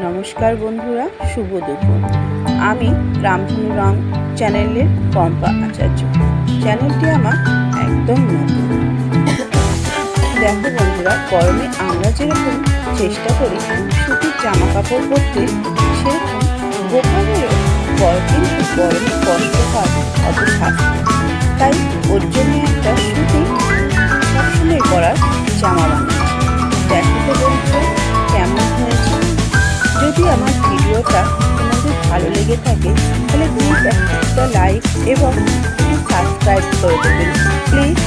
নমস্কার বন্ধুরা, শুভ দুপুর। আমি রামধনু রং চ্যানেলের পম্পা আচার্য। চ্যানেলটি আমার একদম নতুন। দেখো বন্ধুরা, গরমে আমরা যেরকম চেষ্টা করি সুতির জামা কাপড় পরতে, সেরকম গোপালেরও কিন্তু গরমে কষ্ট হয় অত শাস্তি তাই ওর জন্য একটা সুতি সবসময় পরার জামা বানাচ্ছি দেখো তো বন্ধুরা ভালো লেগে থাকে তাহলে প্লিজ একটা লাইক এবং সাবস্ক্রাইব করে দেবেন। প্লিজ